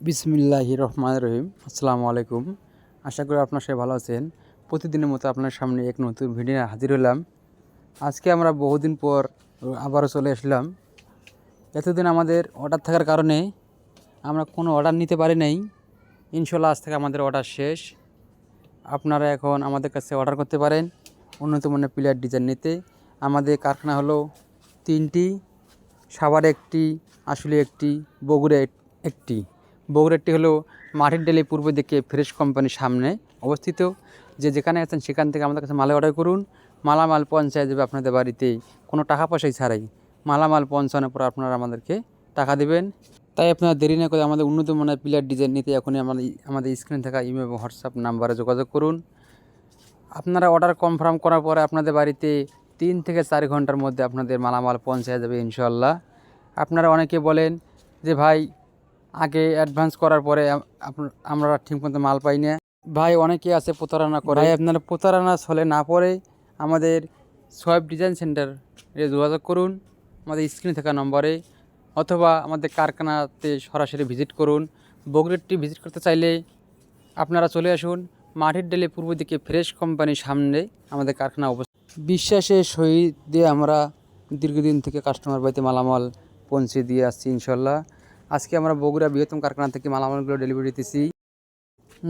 বিসমিল্লাহি রহমান রহিম। আসসালামু আলাইকুম। আশা করি আপনার সবাই ভালো আছেন। প্রতিদিনের মতো আপনার সামনে এক নতুন ভিডিও হাজির হলাম। আজকে আমরা বহুদিন পর আবারও চলে আসলাম। এতদিন আমাদের অর্ডার থাকার কারণে আমরা কোনো অর্ডার নিতে পারি নাই। ইনশাল্লাহ আজ থেকে আমাদের অর্ডার শেষ। আপনারা এখন আমাদের কাছে অর্ডার করতে পারেন উন্নত মানের প্লেয়ার ডিজাইন নিতে। আমাদের কারখানা হলো তিনটি, সাভার একটি আসলে একটি বগুড়া এক- একটি। বগুড়াটি হলো মাটির ডেলি পূর্ব দিকে ফ্রেশ কোম্পানির সামনে অবস্থিত। যে যেখানে আছেন সেখান থেকে আমাদের কাছে মালে অর্ডার করুন। মালামাল পৌঁছায় যাবে আপনাদের বাড়িতে কোনো টাকা পয়সাই ছাড়াই। মালামাল পৌঁছানোর পর আপনারা আমাদেরকে টাকা দেবেন। তাই আপনারা দেরি না করে আমাদের উন্নত মানের প্লেয়ার ডিজাইন নিতে এখনই আমাদের আমাদের স্ক্রিনে থাকা ইমেল এবং হোয়াটসঅ্যাপ নাম্বারে যোগাযোগ করুন। আপনারা অর্ডার কনফার্ম করার পরে আপনাদের বাড়িতে তিন থেকে চার ঘণ্টার মধ্যে আপনাদের মালামাল পৌঁছে যাবে ইনশাল্লাহ আপনারা অনেকে বলেন যে, ভাই আগে অ্যাডভান্স করার পরে আমরা ঠিকমতো মাল পাই না। ভাই অনেকে আছে প্রতারণা করে। ভাই আপনারা প্রতারণা ছলে না পড়ে আমাদের সোয়েব ডিজাইন সেন্টারে যোগাযোগ করুন আমাদের স্ক্রিনে থাকা নম্বরে অথবা আমাদের কারখানাতে সরাসরি ভিজিট করুন। বগুড়াটি ভিজিট করতে চাইলে আপনারা চলে আসুন মাটির ডেলে পূর্ব দিকে ফ্রেশ কোম্পানির সামনে আমাদের কারখানা অবস্থিত বিশ্বাসের সহিত দিয়ে আমরা দীর্ঘদিন থেকে কাস্টমার বাড়িতে মালামাল পৌঁছে দিয়ে আসছি ইনশাল্লাহ। আজকে আমরা বগুড়া বৃহত্তম কারখানা থেকে মালামালগুলো ডেলিভারি দিতেছি।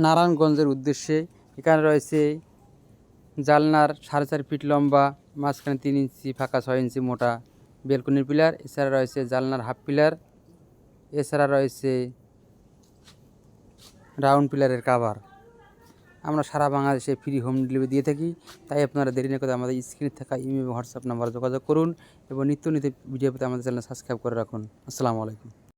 নারায়ণগঞ্জের উদ্দেশ্যে এখানে রয়েছে জালনার সাড়ে চার ফিট লম্বা, মাঝখানে তিন ইঞ্চি, ফাঁকা ছয় ইঞ্চি মোটা বেলকনির পিলার, এছাড়া রয়েছে জালনার হাফ পিলার, এছাড়া রয়েছে রাউন্ড পিলারের কাভার আমরা সারা বাংলাদেশে ফ্রি হোম ডেলিভারি দিয়ে থাকি, তাই আপনারা দেরি না করে আমাদের স্ক্রিনে থাকা ইমেল হোয়াটসঅ্যাপ নাম্বারে যোগাযোগ করুন এবং নিত্য নিত্য ভিডিও পেতে আমাদের চ্যানেল সাবস্ক্রাইব করে রাখুন। আসসালামু আলাইকুম।